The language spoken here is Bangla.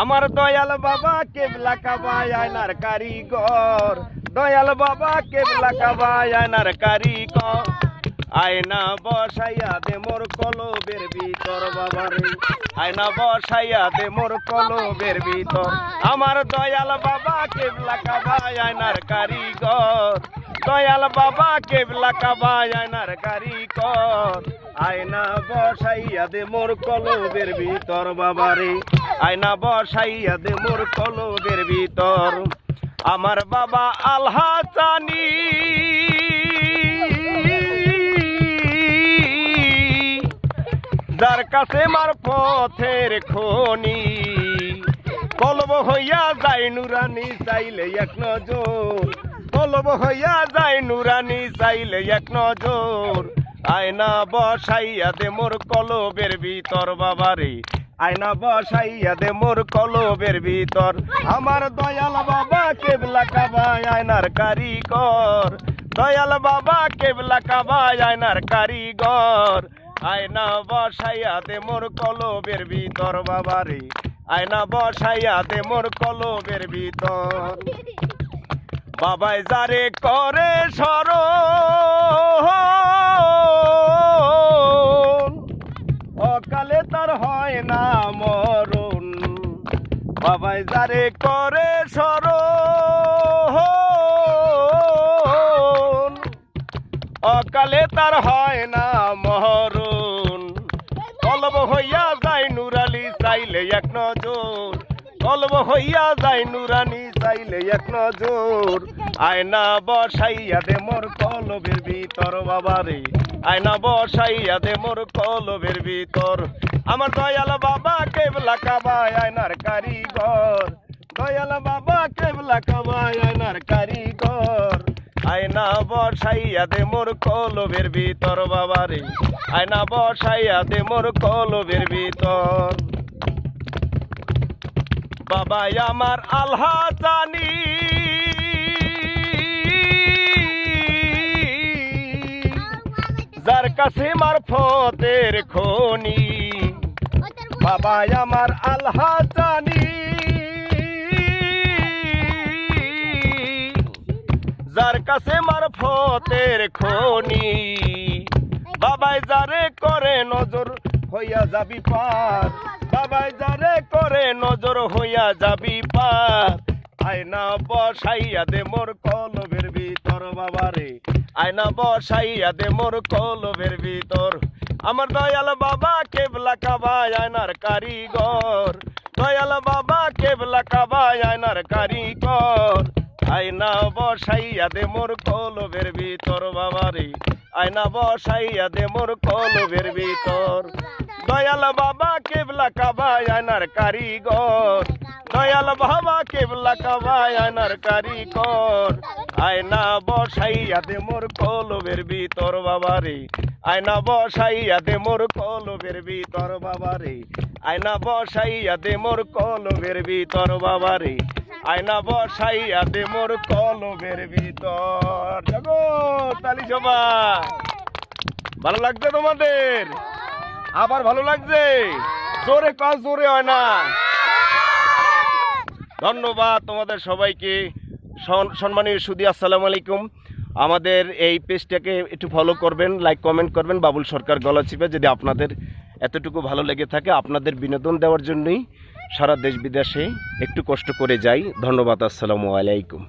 আমার দয়াল বাবা কেবলা কাবায় আয়নার কারিগর। দয়াল বাবা কেবলা কাবায় আয়নার কারিগর। আয়না বসাইয়া দে মোর কলবের ভিতর বাবারে আয়না বসাইয়া দে মোর কলবের ভিতর। আমার দয়াল বাবা কেবলা কাবায় আয়নার কারিগর। দয়াল বাবা কেবলা কাবায় আয়নার কারিগর। আয়না বসাইয়া দে মোর কলবের ভিতর বাবারে। আয়না বসাইয়া দে মোর কলবের ভিতর। আমার বাবা আলহা চানি যার কাছে মার পথের খনি। কলব হইয়া যায় নুরানি, চাইলে এক নজর। কলব হইয়া যায় নুরানি, চাইলে এক নজর। আয়না বসাইয়া দে মোর কলবের ভিতর বাবারে। আয়না বসাইয়া দে মোর কলবের ভিতর। আমার দয়াল বাবা কেবলা কাবায় আয়নার কারিগর। দয়াল বাবা কেবলা কাবায় আয়নার কারিগর। আয়না বসাইয়া দে মোর কলবের ভিতর বাবারে। আয়না বসাইয়া দে মোর কলবের ভিতর। বাবাই যারে করে সর। বাবাই যারে করে সর অকালে তার হয় না মরণ কলব হইয়া যায় নুরালি, চাইলে এক নজর। কলব হইয়া যায় নুরানি চাইলে এক নজর। আয়না বসাইয়া দে মোর কলবের ভিতর, বাবারে। আয়না বসাইয়া দে মোর কলবের ভিতর। আমার দয়াল বাবা কেবলা কাবায় আয়নার কারিগর। দয়াল বাবা কেবলা কাবায় আয়নার কারিগর। আয়না বসাইয়া দে মোর কলবের ভিতর বাবারে। আয়না বসাইয়া দে মোর কলবের ভিতর। বাবা আমার আলহা জানি। যার কাছে মার ফতের খনি। বাবা আমার আলহা জানি যার কাছে মার ফতের খনি, বাবাই যারে করে নজর হইয়া যাবি পার। বাবাই যারে করে নজর হইয়া যাবি পার। আয়না বসাইয়া দে মোর কলবের ভিতর বাবারে। আয়না বসাইয়া দে মোর কলবের ভিতর। আমার দয়াল বাবা কেবলা কাবায় আয়নার কারিগর। দয়াল বাবা কেবলা কাবায় আয়নার কারিগর। আয়না বসাইয়া দে মোর কলবের ভিতর বাবারে। আয়না বসাইয়া দে মোর কলবের ভিতর। দয়াল বাবা কেবলা কাবায় আয়নার কারিগর। বাবা কেবলা কাবায় আয়নার কারিগর আয়না বসাইয়া দে মোর কলবের ভিতর বাবারে। আয়না বসাইয়া দে মোর কলবের ভিতর বাবারে। আয়না বসাইয়া দে মোর কলবের ভিতর বাবারে। আয়না বসাইয়া দে মোর কলবের ভিতর। জগৎ তালি সবা ভালো লাগছে তোমাদের? আবার ভালো লাগছে? জোরে কাজ জোরে হয় না ধন্যবাদ তোমাদের সবাইকে। সম্মানীয় সুদী, আসসালামু আলাইকুম। আমাদের এই পেজটাকে একটু ফলো করবেন লাইক কমেন্ট করবেন। বাবুল সরকার গলা চিপে যদি আপনাদের এতটুকু ভালো লেগে থাকে, আপনাদের বিনোদন দেওয়ার জন্যই সারা দেশ বিদেশে একটু কষ্ট করে যাই। ধন্যবাদ, আসসালামু আলাইকুম।